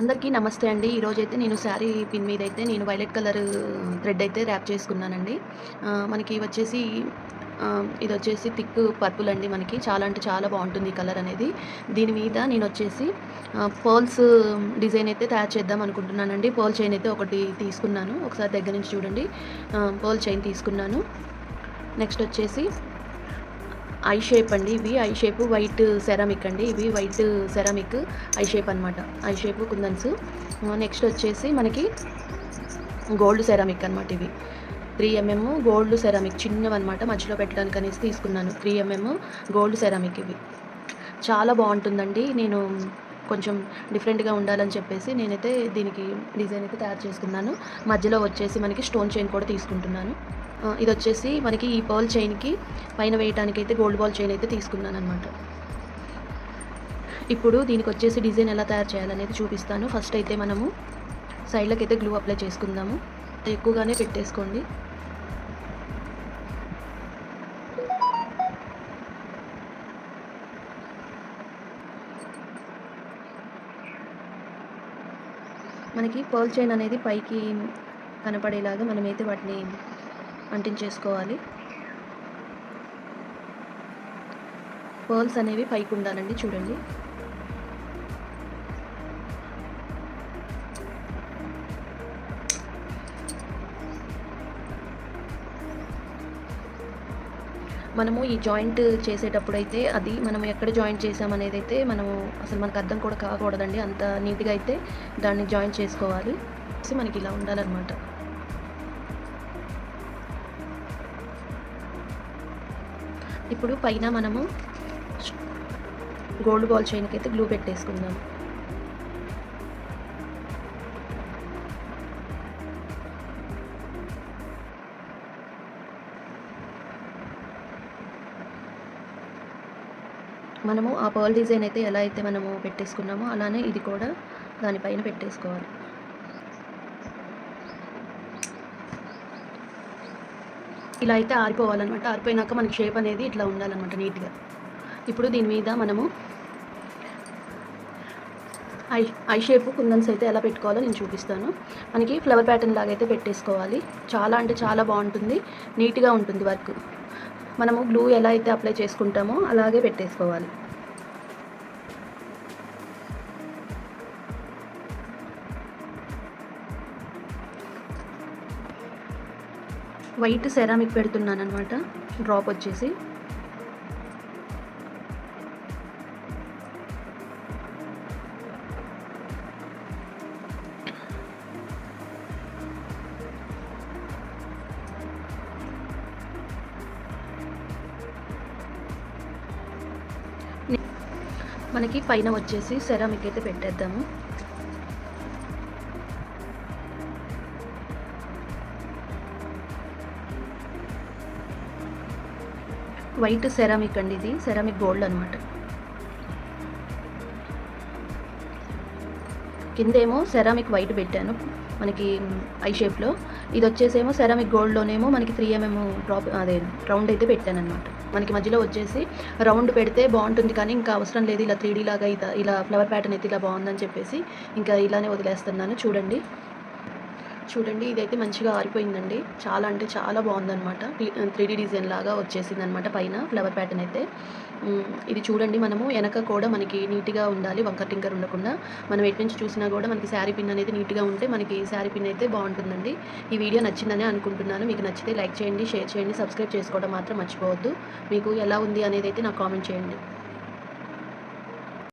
అందరికీ నమస్తే అండి. ఈరోజు అయితే నేను శారీ పిన్ మీద అయితే నేను వైలెట్ కలర్ థ్రెడ్ అయితే ర్యాప్ చేసుకున్నానండి. మనకి వచ్చేసి ఇది వచ్చేసి థిక్ పర్పుల్ అండి మనకి. చాలా అంటే చాలా బాగుంటుంది కలర్ అనేది. దీని మీద నేను వచ్చేసి పర్ల్స్ డిజైన్ అయితే తయారు చేద్దాం అనుకుంటున్నానండి. పర్ల్ చైన్ అయితే ఒకటి తీసుకున్నాను. ఒకసారి దగ్గర నుంచి చూడండి. పర్ల్ చైన్ తీసుకున్నాను. నెక్స్ట్ వచ్చేసి ఐ షేప్ అండి ఇవి. ఐ షేప్ వైట్ సెరామిక్ అండి. ఇవి వైట్ సెరామిక్ ఐ షేప్ అనమాట ఐ షేప్ కుందన్స్. నెక్స్ట్ వచ్చేసి మనకి గోల్డ్ సెరామిక్ అనమాట ఇవి. త్రీ ఎంఎం గోల్డ్ సెరామిక్ చిన్నవి అనమాట మధ్యలో పెట్టడానికి అనేసి తీసుకున్నాను. త్రీ ఎంఎం గోల్డ్ సెరామిక్ ఇవి. చాలా బాగుంటుందండి. నేను కొంచెం డిఫరెంట్గా ఉండాలని చెప్పేసి నేనైతే దీనికి డిజైన్ అయితే తయారు చేసుకున్నాను. మధ్యలో వచ్చేసి మనకి స్టోన్ చైన్ కూడా తీసుకుంటున్నాను. ఇది వచ్చేసి మనకి ఈ పర్ల్ చైన్కి పైన వేయడానికి అయితే గోల్డ్ బాల్ చైన్ అయితే తీసుకున్నాను అనమాట ఇప్పుడు దీనికి వచ్చేసి డిజైన్ ఎలా తయారు చేయాలనేది చూపిస్తాను. ఫస్ట్ అయితే మనము సైడ్లకు అయితే గ్లూ అప్లై చేసుకుందాము. ఎక్కువగానే పెట్టేసుకోండి. మనకి పర్ల్ చైన్ అనేది పైకి కనపడేలాగా మనమైతే వాటిని అంటించేసుకోవాలి. పర్ల్స్ అనేవి పైకి ఉండాలండి చూడండి. మనము ఈ జాయింట్ చేసేటప్పుడు అయితే అది మనం ఎక్కడ జాయింట్ చేసామనేది అయితే మనము అసలు మనకు అర్థం కూడా కాకూడదండి. అంత నీట్గా అయితే దాన్ని జాయింట్ చేసుకోవాలి. మనకి ఇలా ఉండాలన్నమాట. ఇప్పుడు పైన మనము గోల్డ్ బాల్ చైన్కి అయితే గ్లూ పెట్టేసుకుందాం. మనము ఆ పర్ల్ డిజైన్ అయితే ఎలా అయితే మనము పెట్టేసుకున్నామో అలానే ఇది కూడా దానిపైన పెట్టేసుకోవాలి. ఇలా అయితే ఆరిపోవాలన్నమాట. ఆరిపోయినాక మనకి షేప్ అనేది ఇట్లా ఉండాలన్నమాట నీట్గా. ఇప్పుడు దీని మీద మనము ఐ ఐ షేప్ కుందన్స్ అయితే ఎలా పెట్టుకోవాలో నేను చూపిస్తాను. మనకి ఫ్లవర్ ప్యాటర్న్ లాగా అయితే పెట్టేసుకోవాలి. చాలా అంటే చాలా బాగుంటుంది. నీట్గా ఉంటుంది వర్క్. మనము గ్లూ ఎలా అయితే అప్లై చేసుకుంటామో అలాగే పెట్టేసుకోవాలి. వైట్ సెరామిక్ పెడుతున్నాను అనమాట డ్రాప్ వచ్చేసి మనకి పైన వచ్చేసి సెరామిక్ అయితే పెట్టేద్దాము. వైట్ సెరామిక్ అండి ఇది సెరామిక్ గోల్డ్ అనమాట కిందేమో సెరామిక్ వైట్ పెట్టాను మనకి ఐ షేప్లో ఇది వచ్చేసేమో సెరామిక్ గోల్డ్లోనేమో మనకి త్రీ ఎంఎం డ్రాప్ అదే రౌండ్ అయితే పెట్టాను అనమాట మనకి మధ్యలో వచ్చేసి రౌండ్ పెడితే బాగుంటుంది కానీ ఇంకా అవసరం లేదు. ఇలా త్రీడీ లాగా ఇలా ఇలా ఫ్లవర్ ప్యాటర్న్ అయితే ఇలా బాగుందని చెప్పేసి ఇంకా ఇలానే వదిలేస్తున్నాను. చూడండి. చూడండి ఇదైతే మంచిగా ఆరిపోయిందండి. చాలా అంటే చాలా బాగుందన్నమాట. త్రీ డీ డిజైన్ లాగా వచ్చేసింది అనమాట పైన ఫ్లవర్ ప్యాటర్న్ అయితే. ఇది చూడండి మనము వెనక కూడా మనకి నీట్గా ఉండాలి వంకర్ టింకర్ ఉండకుండా. మనం ఎటు నుంచి చూసినా కూడా మనకి శారీ పిన్ అనేది నీట్గా ఉంటే మనకి శారీ పిన్ అయితే బాగుంటుందండి. ఈ వీడియో నచ్చిందని అనుకుంటున్నాను. మీకు నచ్చితే లైక్ చేయండి షేర్ చేయండి సబ్స్క్రైబ్ చేసుకోవడం మాత్రం మర్చిపోవద్దు. మీకు ఎలా ఉంది అనేది అయితే నాకు కామెంట్ చేయండి.